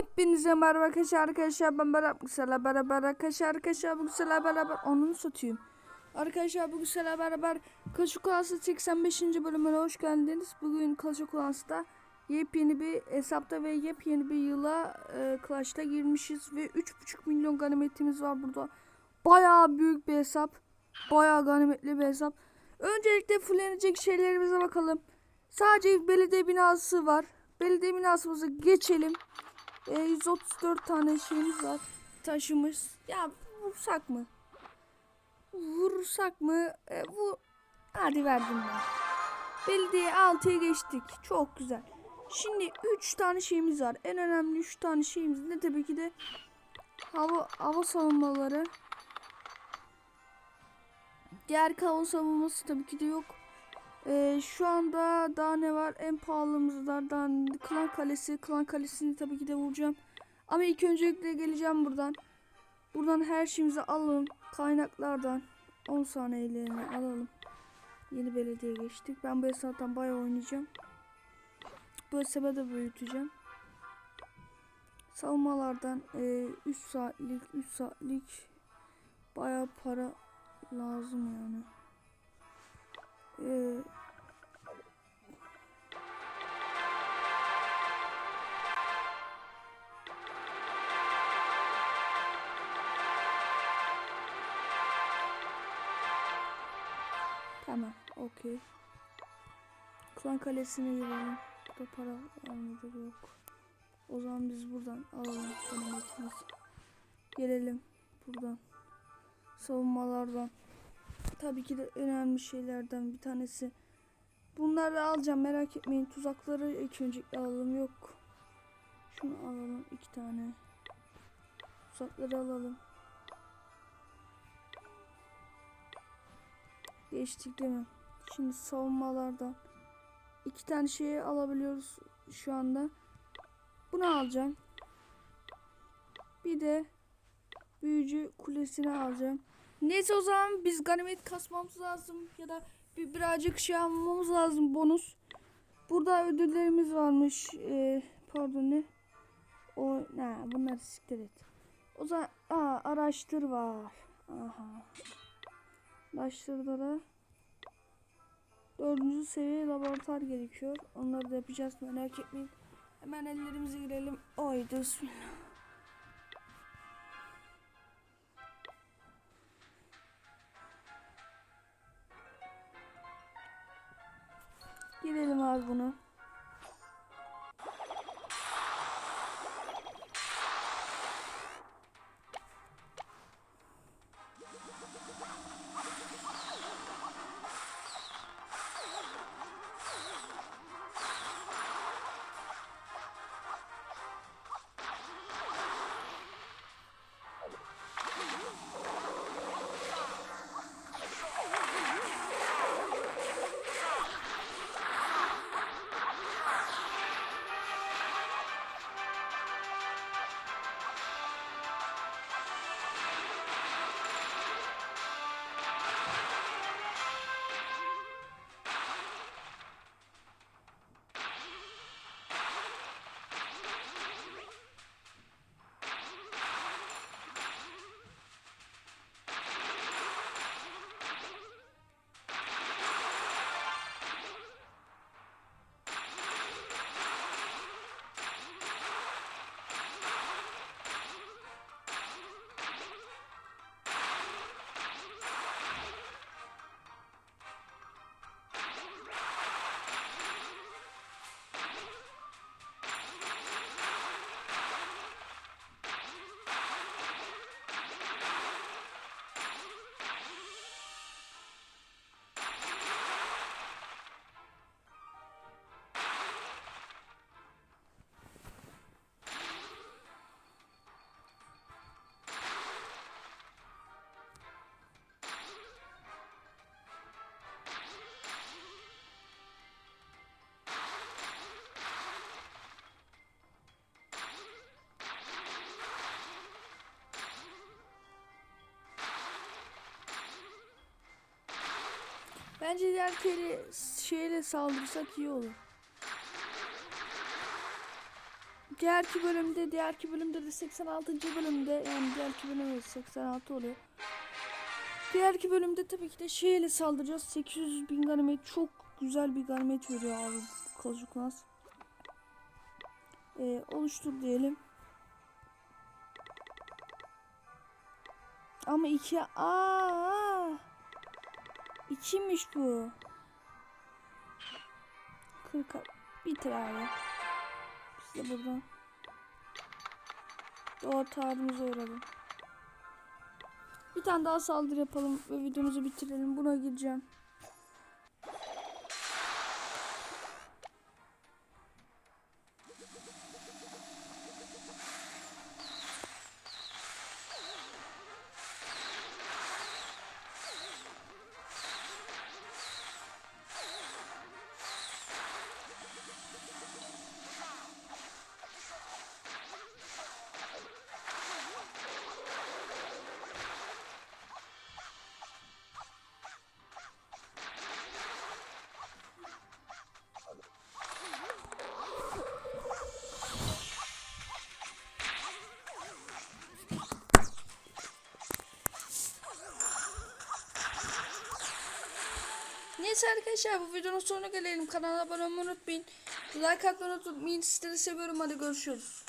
Hepinize merhaba arkadaşlar arkadaşlar ben Berat Müksel'le beraber arkadaşlar arkadaşlar bugün sizlerle beraber onu satayım. Arkadaşlar bugün sizlerle beraber of Clans'ın 85. bölümüne hoş geldiniz. Bugün of Clans'ta yepyeni bir hesapta ve yepyeni bir yıla e, Clash'ta girmişiz ve 3.5 milyon ganimetimiz var burada. Bayağı büyük bir hesap. Bayağı ganimetli bir hesap. Öncelikle fullenecek şeylerimize bakalım. Sadece belediye binası var. Belediye binasımızı geçelim. E, 134 tane şeyimiz var. Taşımız. Ya vursak mı? Vursak mı? E, bu hadi verdim ben. Belediye 6'ya geçtik. Çok güzel. Şimdi 3 tane şeyimiz var. En önemli 3 tane şeyimiz ne tabii ki de hava hava savunmaları. Diğer hava savunması tabii ki de yok. Ee, şu anda daha ne var? En pahalımızlardan Klan Kalesi. Klan Kalesi'ni tabii ki de vuracağım. Ama ilk öncelikle geleceğim buradan. Buradan her şeyimizi alalım. Kaynaklardan 10 saniyelerini alalım. Yeni belediye geçtik. Ben bu hesaptan bayağı oynayacağım. Bu hesabı da büyüteceğim. Savunmalardan 3 saatlik 3 saatlik bayağı para lazım yani. Ee, Tamam, okey. Klan kalesine girelim. Burada para almadır yok. O zaman biz buradan alalım. Gelelim buradan. Savunmalardan. Tabii ki de önemli şeylerden bir tanesi. Bunları alacağım merak etmeyin. Tuzakları ilk önce alalım. Yok. Şunu alalım. iki tane. Tuzakları alalım. Geçtik değil mi? Şimdi savunmalardan iki tane şeyi alabiliyoruz şu anda. Bunu alacağım. Bir de büyücü kulesini alacağım. Neyse o zaman biz ganimet kasmamız lazım ya da bir birazcık şey almamız lazım bonus. Burada ödüllerimiz varmış. Ee, pardon ne? O ne? Bunları siktir et. O zaman aa, araştır var. Aha. Araştırda da dördüncü seviye laboratuvar gerekiyor. Onları da yapacağız merak etmeyin. Hemen ellerimize girelim. Oydu bismillah. Girelim abi bunu. Bence diğer kere şeyle saldırsak iyi olur. diğerki bölümde, diğerki bölümde de 86. bölümde yani diğerki bölümde 86 oluyor. Diğerki bölümde tabii ki de şeyle saldıracağız. 800 bin ganimet çok güzel bir ganimet veriyor abi bu Kazuklas. Ee, oluştur diyelim. Ama iki aa ikiymiş bu. 40 bitir abi. Biz de buradan doğa tarımıza uğradım. Bir tane daha saldırı yapalım ve videomuzu bitirelim. Buna gireceğim. Neyse arkadaşlar bu videonun sonuna gelelim. Kanala abone olmayı unutmayın. Like atmayı unutmayın. Sizleri seviyorum. Hadi görüşürüz.